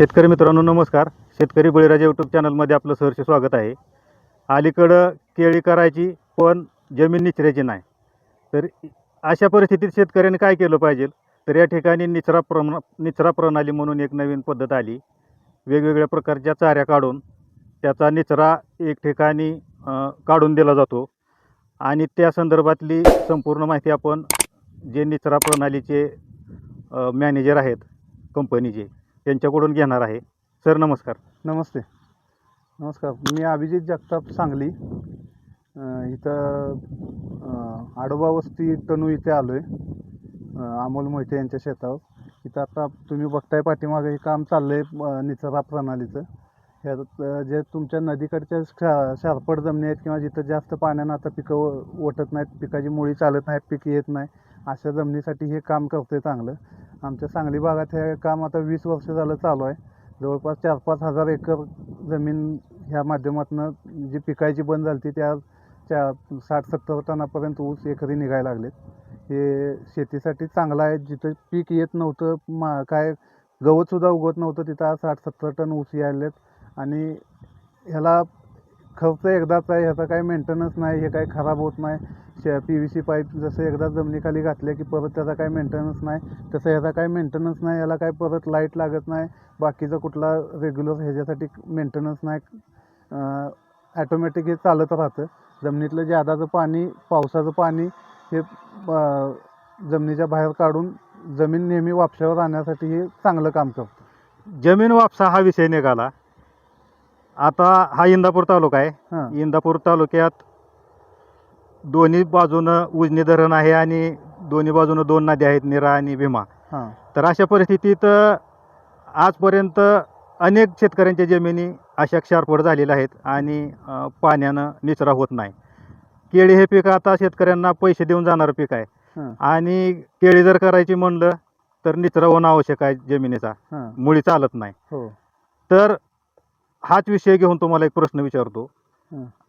शेतकरी मित्रांनो नमस्कार. शेतकरी बळीराजा यूट्यूब चॅनलमध्ये आपलं सहर्ष स्वागत आहे. अलीकडं केळी करायची पण जमीन निचऱ्याची नाही. तर अशा परिस्थितीत शेतकऱ्यांनी काय केलं पाहिजे? तर या ठिकाणी निचरा प्रमा निचरा प्रणाली म्हणून एक नवीन पद्धत आली. वेगवेगळ्या प्रकारच्या चाऱ्या काढून त्याचा निचरा एक ठिकाणी काढून दिला जातो. आणि त्या संदर्भातली संपूर्ण माहिती आपण जे निचरा प्रणालीचे मॅनेजर आहेत कंपनीचे यांच्याकडून घेणार आहे. सर नमस्कार. नमस्ते. नमस्कार. मी अभिजित जगताप सांगली. इथं आडोबा वस्ती टणू इथे आलो आहे अमोल मोहिते यांच्या शेतावर. इथं आता तुम्ही बघताय पाठीमागे हे काम चाललं आहे निचरा प्रणालीचं. ह्यात जे तुमच्या नदीकडच्या शा शारपट जमिनी आहेत किंवा जिथं जास्त पाण्यानं आता पिकं ओटत नाहीत पिकाची मुळी चालत नाहीत पिकं येत नाही अशा जमिनीसाठी हे काम करतं आहे चांगलं. आमच्या सांगली भागात हे काम आता वीस वर्ष झालं चालू आहे. जवळपास चार पाच हजार एकर जमीन ह्या माध्यमातून जी पिकायची बंद झाली ती त्या चार साठ सत्तर टनापर्यंत ऊस एकरी निघायला लागलेत. हे शेतीसाठी चांगलं आहे. जिथं पीक येत नव्हतं मा काय गवतसुद्धा उगवत नव्हतं तिथं आज साठ सत्तर टन ऊस यायलेत. आणि ह्याला खर्च एकदाच आहे ह्याचा काही मेंटेनन्स नाही हे काही खराब होत नाही. शे पी व्ही सी पाईप जसं एकदा जमिनीखाली घातले की परत त्याचा काही मेंटेनन्स नाही. तसं ह्याचा काही मेंटेनन्स नाही याला काही परत लाइट लागत नाही. बाकीचा कुठला रेग्युलर ह्याच्यासाठी मेंटेनन्स नाही. ॲटोमॅटिक हे चालत राहतं. जमिनीतलं जादाचं पाणी पावसाचं पाणी हे जमिनीच्या बाहेर काढून जमीन नेहमी वापशावर राहण्यासाठी हे चांगलं काम करतं. जमीन वापसा हा विषय निघाला. आता हा इंदापूर तालुका आहे. हां. इंदापूर तालुक्यात दोन्ही बाजूनं उजनी धरण आहे आणि दोन्ही बाजूनं दोन नद्या आहेत निरा आणि भीमा. हां. तर अशा परिस्थितीत आजपर्यंत अनेक शेतकऱ्यांच्या जमिनी अशा क्षारपड झालेल्या आहेत आणि पाण्यानं निचरा होत नाही. केळी हे पीक आता शेतकऱ्यांना पैसे देऊन जाणारं पीक आहे. आणि केळी जर करायची म्हणलं तर निचरा होणं आवश्यक आहे जमिनीचा. मुळी चालत नाही. हो. तर हाच विषय घेऊन तुम्हाला एक प्रश्न विचारतो.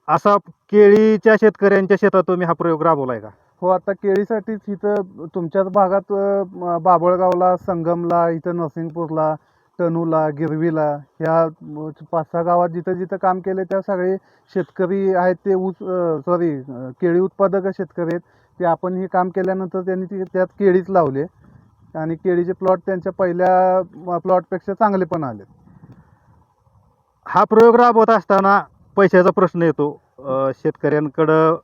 असा केळीच्या शेतकऱ्यांच्या शेतात तुम्ही हा प्रयोग राबवलाय का? हो आता केळीसाठीच इथं तुमच्याच भागात अ, म, बाभळगावला संगमला इथं नरसिंगपूरला तनूला गिरवीला ह्या पाच सहा गावात जिथं जिथं काम केले त्या सगळे शेतकरी आहेत ते ऊस सॉरी केळी उत्पादक शेतकरी आहेत. ते आपण हे काम केल्यानंतर त्यांनी ती त्यात केळीच लावले. आणि केळीचे प्लॉट त्यांच्या पहिल्या प्लॉटपेक्षा चांगले पण आले हा प्रयोग राबवत असताना पैशाचा प्रश्न येतो. शेतकऱ्यांकडं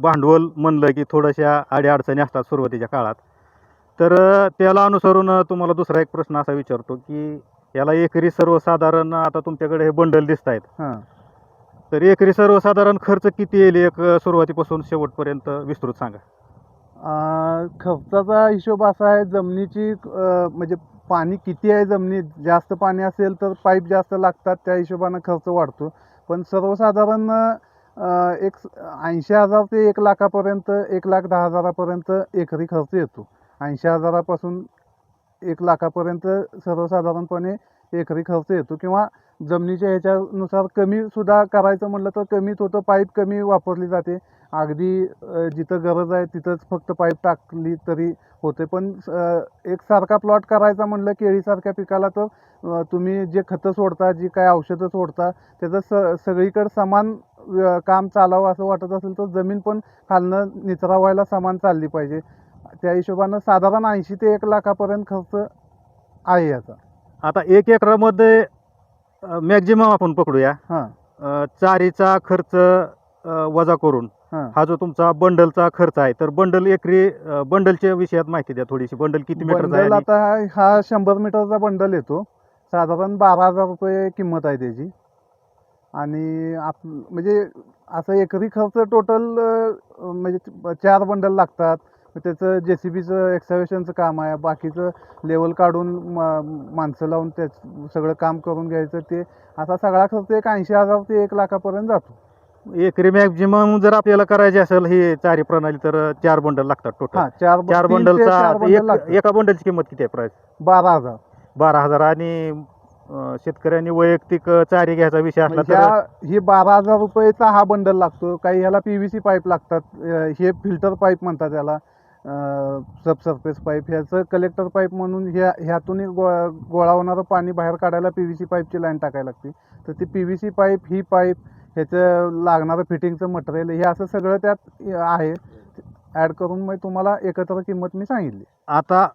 भांडवल म्हणलं की थोड्याशा अडीअडचणी असतात सुरुवातीच्या काळात. तर त्याला अनुसरून तुम्हाला दुसरा एक प्रश्न असा विचारतो की याला एकरी सर्वसाधारण आता तुमच्याकडे हे बंडल दिसत आहेत हां. तर एकरी सर्वसाधारण खर्च किती येईल एक सुरुवातीपासून शेवटपर्यंत विस्तृत सांगा. अं, खर्चाचा हिशोब असा आहे जमिनीची अं, म्हणजे पाणी किती आहे जमिनीत? जास्त पाणी असेल तर पाईप जास्त लागतात त्या हिशोबानं खर्च वाढतो. पण सर्वसाधारण एक ऐंशी हजार ते एक लाखापर्यंत एक लाख दहा हजारापर्यंत एकरी खर्च येतो. ऐंशी हजारापासून एक लाखापर्यंत सर्वसाधारणपणे एकरी खर्च येतो किंवा जमिनीच्या ह्याच्यानुसार कमीसुद्धा करायचं म्हटलं तर कमीच होतं. पाईप कमी वापरली जाते. अगदी जिथं गरज आहे तिथंच फक्त पाईप टाकली तरी होते. पण अ, एकसारखा प्लॉट करायचा म्हणलं केळीसारख्या पिकाला तर तुम्ही जे खतं सोडता जी काय औषधं सोडता त्याचं स सगळीकडे समान काम चालावं असं वाटत असेल तर जमीन पण खालनं निचरा व्हायला समान चालली पाहिजे. त्या हिशोबानं साधारण ऐंशी ते एक लाखापर्यंत खर्च आहे याचा. आता एक एकरामध्ये मॅक्झिमम आपण पकडूया. हां. अ, चारीचा खर्च अ, वजा करून. हां. हा जो तुमचा बंडलचा खर्च आहे तर बंडल एकरी अ, बंडलच्या विषयात माहिती द्या थोडीशी. बंडल किती मीटरचा आहे बंडल आणि- आता हा- हा शंभर मीटरचा बंडल येतो. साधारण बारा हजार रुपये किंमत आहे त्याची. आणि आप म्हणजे असं एकरी खर्च टोटल म्हणजे चार बंडल लागतात. त्याचं जे सी बीचं एक्सॅवेशनचं काम आहे. बाकीचं लेवल काढून म- माणसं लावून त्या सगळं काम करून घ्यायचं ते. असा सगळा खर्च एक ऐंशी हजार ते एक लाखापर्यंत जातो. एकरी मॅक्झिमम जर आपल्याला करायची असेल ही चारी प्रणाली तर चार बंडल लागतात टोटल हां चार चार बंडलचा एक- बंडलची किंमत किती आहे प्राइस बारा हजार. बारा हजार. आणि शेतकऱ्यांनी वैयक्तिक चारी घ्यायचा विषय असला म्हणजे तर? ही बारा हजार रुपयेचा हा बंडल लागतो. काही ह्याला पी व्ही सी पाईप लागतात. हे फिल्टर पाईप म्हणतात त्याला सबसर्फेस पाईप ह्याचं कलेक्टर पाईप म्हणून ह्या ह्यातूनही गोळा गोळा होणारं पाणी बाहेर काढायला पी व्ही सी पाईपची लाईन टाकायला लागते. तर ती पी व्ही सी पाईप ही पाईप ह्याचं लागणारं फिटिंगचं मटेरियल हे असं सगळं त्यात आहे. ॲड करून मग तुम्हाला एकत्र किंमत मी सांगितली. आता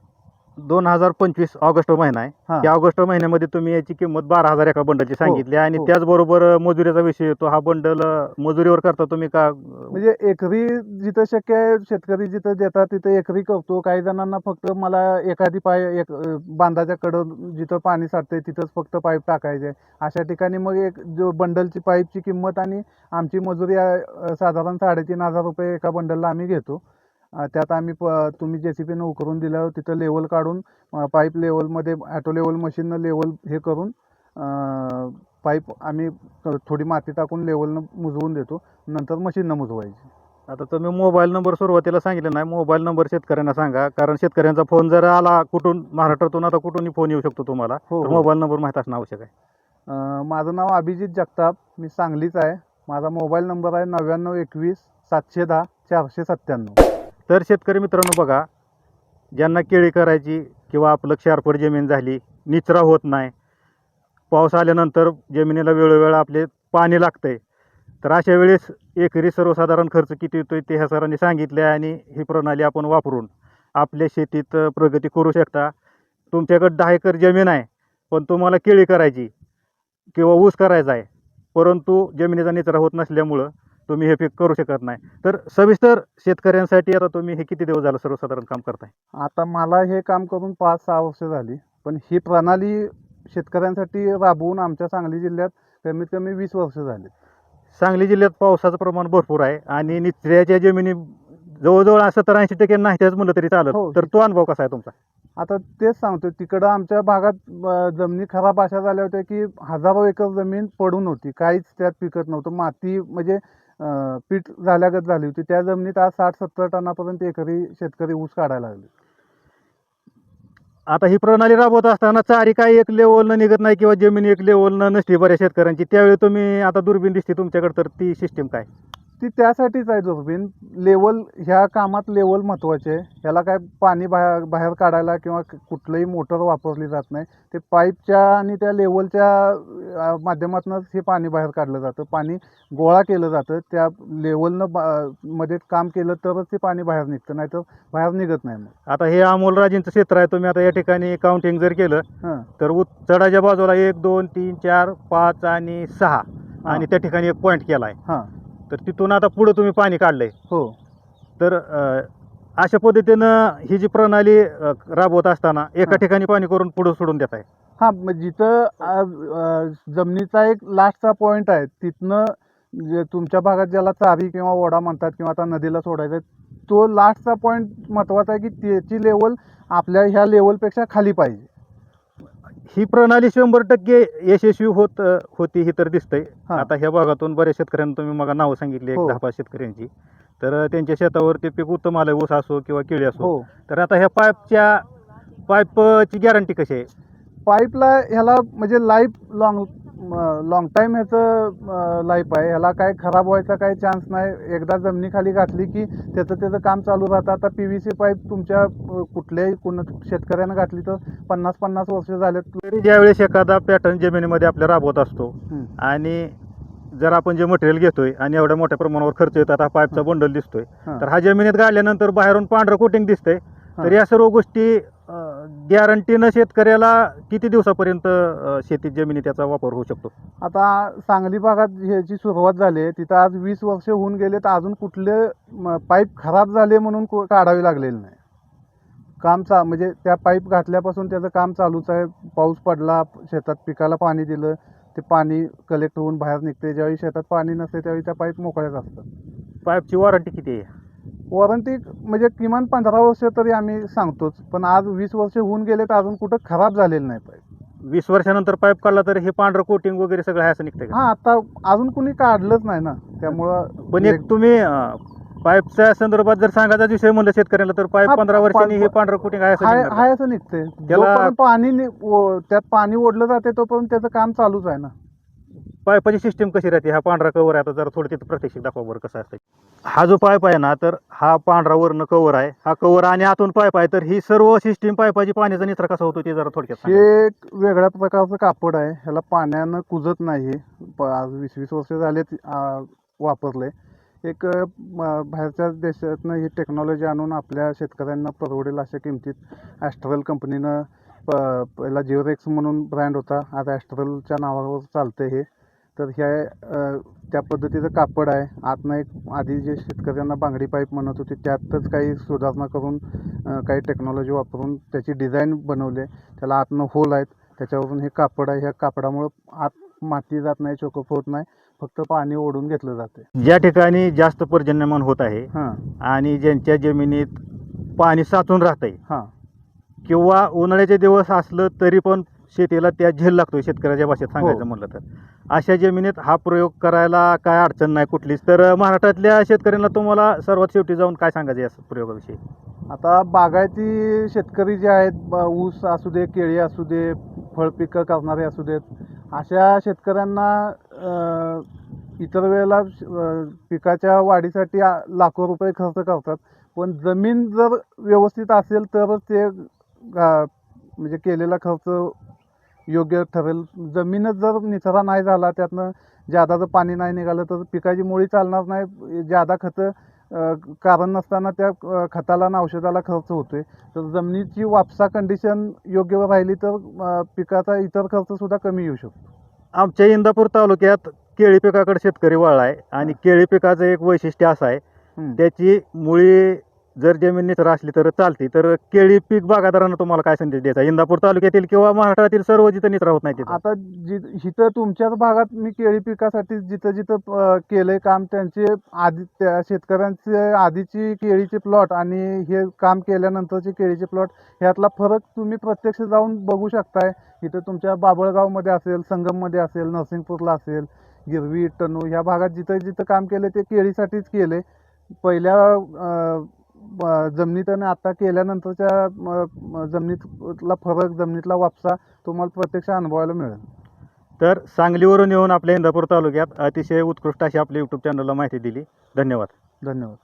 दोन हजार पंचवीस ऑगस्ट महिना आहे. हां. त्या ऑगस्ट महिन्यामध्ये तुम्ही याची किंमत बारा हजार एका बंडलची सांगितली आणि हो. त्याचबरोबर मजुरीचा विषय येतो. हा बंडल मजुरीवर करता तुम्ही का? म्हणजे एकरी जिथं शक्य आहे शेतकरी जिथं देतात तिथं एकरी करतो. काही जणांना फक्त मला एखादी पाय एक अं, बांधाच्या कडं जिथं पाणी साठतंय तिथंच फक्त पाईप टाकायचे. अशा ठिकाणी मग एक जो बंडलची पाईपची किंमत आणि आमची मजुरी आहे, अं, साधारण साडेतीन हजार रुपये एका बंडलला आम्ही घेतो. त्यात आम्ही प तुम्ही जे सी पीनं उकरून दिल्यावर तिथं लेवल काढून पाईप लेवलमध्ये ॲटो लेवल मशीननं लेवल हे करून पाईप आम्ही थोडी माती टाकून लेवलनं मुजवून देतो. नंतर मशीननं मुजवायची. आता तुम्ही मोबाईल नंबर सुरुवातीला सांगितलं नाही मोबाईल नंबर शेतकऱ्यांना सांगा. कारण शेतकऱ्यांचा फोन जर आला कुठून महाराष्ट्रातून आता कुठूनही फोन येऊ शकतो तुम्हाला हो, हो. मोबाईल नंबर माहीत असणं आवश्यक आहे. माझं नाव अभिजित जगताप मी सांगलीच आहे. माझा मोबाईल नंबर आहे नव्याण्णव एकवीस सातशे दहा चारशे सत्त्याण्णव. तर शेतकरी मित्रांनो बघा ज्यांना केळी करायची किंवा आपलं क्षारपड जमीन झाली निचरा होत नाही पाऊस आल्यानंतर जमिनीला वेळोवेळ आपले पाणी लागतंय तर अशा वेळेस एकरी सर्वसाधारण खर्च किती येतो ते ह्या सरांनी सांगितले आणि ही प्रणाली आपण वापरून आपल्या शेतीत प्रगती करू शकता. तुमच्याकडे दहा एकर जमीन आहे पण तुम्हाला केळी करायची किंवा ऊस करायचा आहे परंतु जमिनीचा निचरा होत नसल्यामुळं तुम्ही हे पीक करू शकत नाही. तर सविस्तर शेतकऱ्यांसाठी आता तुम्ही हे किती दिवस झालं सर्वसाधारण काम करताय? आता मला हे काम करून पाच सहा वर्ष झाली. पण ही प्रणाली शेतकऱ्यांसाठी राबवून आमच्या सांगली जिल्ह्यात कमीत कमी वीस वर्ष झाली. सांगली जिल्ह्यात पावसाचं प्रमाण भरपूर आहे आणि निचऱ्याच्या जमिनी जवळजवळ सत्तर ऐंशी टक्के नाही त्याच म्हणलं तरी चालत. हो. तर तो अनुभव कसा आहे तुमचा? आता तेच सांगतो तिकडं आमच्या भागात अं, जमिनी खराब अशा झाल्या होत्या की हजारो एकर जमीन पडून होती. काहीच त्यात पिकत नव्हतं. माती म्हणजे पीठ झाल्यागत झाली होती. त्या जमिनीत आज साठ सत्तर टनापर्यंत एकरी शेतकरी ऊस काढायला लागले. आता ही प्रणाली राबवत असताना चारी काही एक लेवलनं निघत नाही किंवा जमीन एक लेवलनं नसते बऱ्या शेतकऱ्यांची. त्यावेळी तुम्ही आता दुर्बीण दिसते तुमच्याकडे तर ती सिस्टीम काय? ती त्यासाठीच आहे दुर्बीण लेवल ह्या कामात लेवल महत्त्वाचे आहे. ह्याला काय पाणी बाहेर बाहेर काढायला किंवा कुठलंही मोटर वापरली जात नाही. ते पाईपच्या आणि त्या लेवलच्या माध्यमातूनच हे पाणी बाहेर काढलं जातं. पाणी गोळा केलं जातं. त्या लेवलनं बा मध्ये काम केलं तरच ते पाणी बाहेर निघतं. नाहीतर बाहेर निघत नाही मग. आता हे अमोल राजेंचं क्षेत्र आहे. तुम्ही आता या ठिकाणी काउंटिंग जर केलं हां. तर उत चढाच्या बाजूला एक दोन तीन चार पाच आणि सहा. आणि त्या ठिकाणी एक पॉईंट केला आहे. हां. तर तिथून आता पुढं तुम्ही पाणी काढलंय. हो. तर अ, अशा पद्धतीनं ही जी प्रणाली अ, राबवत असताना एका हा. ठिकाणी पाणी करून पुढं सोडून देत आहे. हां मग जिथं अं, जमिनीचा एक लास्टचा पॉईंट आहे तिथनं जे तुमच्या भागात ज्याला चारी किंवा ओढा म्हणतात किंवा आता नदीला सोडायचा आहे तो लास्टचा पॉईंट महत्त्वाचा आहे की त्याची लेवल आपल्या ह्या लेवलपेक्षा खाली पाहिजे. ही प्रणाली शंभर टक्के यशस्वी होत होती ही तर दिसतंय. हा. आता ह्या भागातून बऱ्याच शेतकऱ्यांना तुम्ही मग नावं सांगितली एक हो. दहा पाच शेतकऱ्यांची. तर त्यांच्या शेतावर ते पीक उत्तम आलं ऊस असो किंवा केळी असो. हो. तर आता ह्या पाईपच्या पाईपची गॅरंटी कशी आहे? पाईपला ह्याला म्हणजे लाईफ लॉंग लॉंग टाईम ह्याचं लाईफ आहे. ह्याला काय खराब व्हायचा काही चान्स नाही. एकदा जमिनीखाली घातली की त्याचं त्याचं काम चालू राहतं. आता पी व्ही सी पाईप तुमच्या कुठल्याही कुण शेतकऱ्यानं घातली तर पन्नास पन्नास वर्ष झालेत तरी ज्यावेळेस एखादा पॅटर्न जमिनीमध्ये आपल्या राबवत असतो हं. आणि जर आपण जे मटेरियल घेतोय आणि एवढ्या मोठ्या प्रमाणावर खर्च येतो आता पाईपचा बंडल दिसतोय. हां. तर हा जमिनीत गाळल्यानंतर बाहेरून पांढरं कोटिंग दिसतंय. तर हां. या सर्व गोष्टी गॅरंटीनं शेतकऱ्याला किती दिवसापर्यंत अ, शेतीत जमिनी त्याचा वापर होऊ शकतो? आता सांगली भागात ह्याची सुरुवात झाली आहे. तिथं आज वीस वर्ष होऊन गेले तर अजून कुठले म, पाईप खराब झाले म्हणून को- काढावे लागलेले नाही. काम चा म्हणजे त्या पाईप घातल्यापासून त्याचं काम चालूच आहे. पाऊस पडला शेतात पिकाला पाणी दिलं. ते पाणी कलेक्ट होऊन बाहेर निघते. ज्यावेळी शेतात पाणी नसते त्यावेळी त्या पाईप मोकळ्याच असतात. पाईपची वॉरंटी किती आहे? वॉरंटी म्हणजे किमान पंधरा वर्ष तरी आम्ही सांगतोच. पण आज वीस वर्ष होऊन गेले तर अजून कुठं खराब झालेलं नाही पाईप वीस वर्षानंतर पाईप काढला तर हे पांढरं कोटिंग वगैरे सगळं आहे असं निघतंय का? हा आता अजून कुणी काढलंच नाही ना. त्यामुळं पण एक तुम्ही अ, पाईपच्या संदर्भात जर सांगायचा विषय म्हणलं शेतकऱ्याला तर पाईप हा, पंधरा वर्षांनी हे पांढरं कोटिंग आहे असं हाय निघणार का? हाय असं निघतंय. त्याला- जोपर्यंत पाणी नि- ओ- त्यात पाणी ओढलं जाते तोपर्यंत त्याचं काम चालूच आहे ना. पायपाची सिस्टीम कशी राहते? हा पांढरा कवर आहे. आता जरा थोडं तिथं प्रत्यक्षिक दाखवा बरं कसं असतं हा जो पायप आहे ना तर हा पांढरा वरनं कवर आहे. हा कवर आणि आतून पायप आहे. तर ही सर्व सिस्टीम पायपाची पाण्याचा निचरा कसा होतो ते जरा थोडक्यात सांगा. एक वेगळ्या प्रकारचं कापड आहे. ह्याला पाण्यानं कुजत नाही. प आज वीस वीस वर्ष झाले वापरले. एक अ, म- बाहेरच्या देशातनं ही टेक्नॉलॉजी आणून आपल्या शेतकऱ्यांना परवडेल अशा किमतीत ॲस्ट्रल कंपनीनं प पहिला जिओरेक्स म्हणून ब्रँड होता. आता ॲस्ट्रलच्या नावावर चालतं हे. तर हे अ, त्या पद्धतीचं कापड आहे. आतनं एक आधी जे शेतकऱ्यांना बांगडी पाईप म्हणत होते त्यातच काही सुधारणा करून काही टेक्नॉलॉजी वापरून त्याची डिझाईन बनवले त्याला आतनं होल आहेत. त्याच्यावरून हे कापड आहे. ह्या कापडामुळं आत माती जात नाही चोकप होत नाही. फक्त पाणी ओढून घेतलं जाते ज्या ठिकाणी जास्त पर्जन्यमान होत आहे हां. आणि ज्यांच्या जमिनीत पाणी साचून राहतंय हां. किंवा उन्हाळ्याचे दिवस असलं तरी पण शेतीला त्या झेल लागतोय शेतकऱ्याच्या भाषेत सांगायचं हो. म्हणलं तर. अशा जमिनीत हा प्रयोग करायला काय अडचण नाही कुठलीच. तर महाराष्ट्रातल्या शेतकऱ्यांना तुम्हाला सर्वात शेवटी जाऊन काय सांगायचं या प्रयोगाविषयी? आता बागायती शेतकरी जे आहेत ऊस असू दे केळी असू दे फळपिकं करणारे असू देत अशा शेतकऱ्यांना इतर वेळेला पिकाच्या वाढीसाठी लाखो रुपये खर्च करतात. पण जमीन जर व्यवस्थित असेल तरच ते म्हणजे केलेला खर्च योग्य ठरेल. जमीनच जर निचरा नाही झाला त्यातनं जादा जर पाणी नाही निघालं तर पिकाची मुळी चालणार नाही. जादा खतं कारण नसताना त्या खताला आणि औषधाला खर्च होतोय. तर जमिनीची वापसा कंडिशन योग्य राहिली तर पिकाचा इतर खर्च सुद्धा कमी येऊ शकतो. आमच्या इंदापूर तालुक्यात केळी पिकाकडे शेतकरी वळला आहे आणि केळी पिकाचं एक वैशिष्ट्य असं आहे. त्याची मुळी जर जमीन निचर असली तर चालते. तर केळी पीक बागायतदारांना तुम्हाला काय संदेश द्यायचा? इंदापूर तालुक्यातील किंवा महाराष्ट्रातील सर्व जिथं निचरा होत नाही तिथं. आता जि इथं तुमच्याच भागात मी केळी पिकासाठी जिथं जिथं केलं केलंय काम त्यांचे आधी त्या शेतकऱ्यांचे आधीची केळीचे प्लॉट आणि हे काम केल्यानंतरचे केळीचे प्लॉट ह्यातला फरक तुम्ही प्रत्यक्ष जाऊन बघू शकताय. इथं तुमच्या बाबळगावमध्ये असेल संगममध्ये असेल नरसिंगपूरला असेल गिरवी टनू ह्या भागात जिथं जिथं काम केलं ते केळीसाठीच केले पहिल्या जमिनीत आणि आता केल्यानंतरच्या जमिनीतला फरक जमिनीतला वापसा तुम्हाला प्रत्यक्ष अनुभवायला मिळेल. तर सांगलीवरून येऊन आपल्या इंदापूर तालुक्यात अतिशय उत्कृष्ट अशी आपल्या यूट्यूब चॅनलला माहिती दिली. धन्यवाद. धन्यवाद.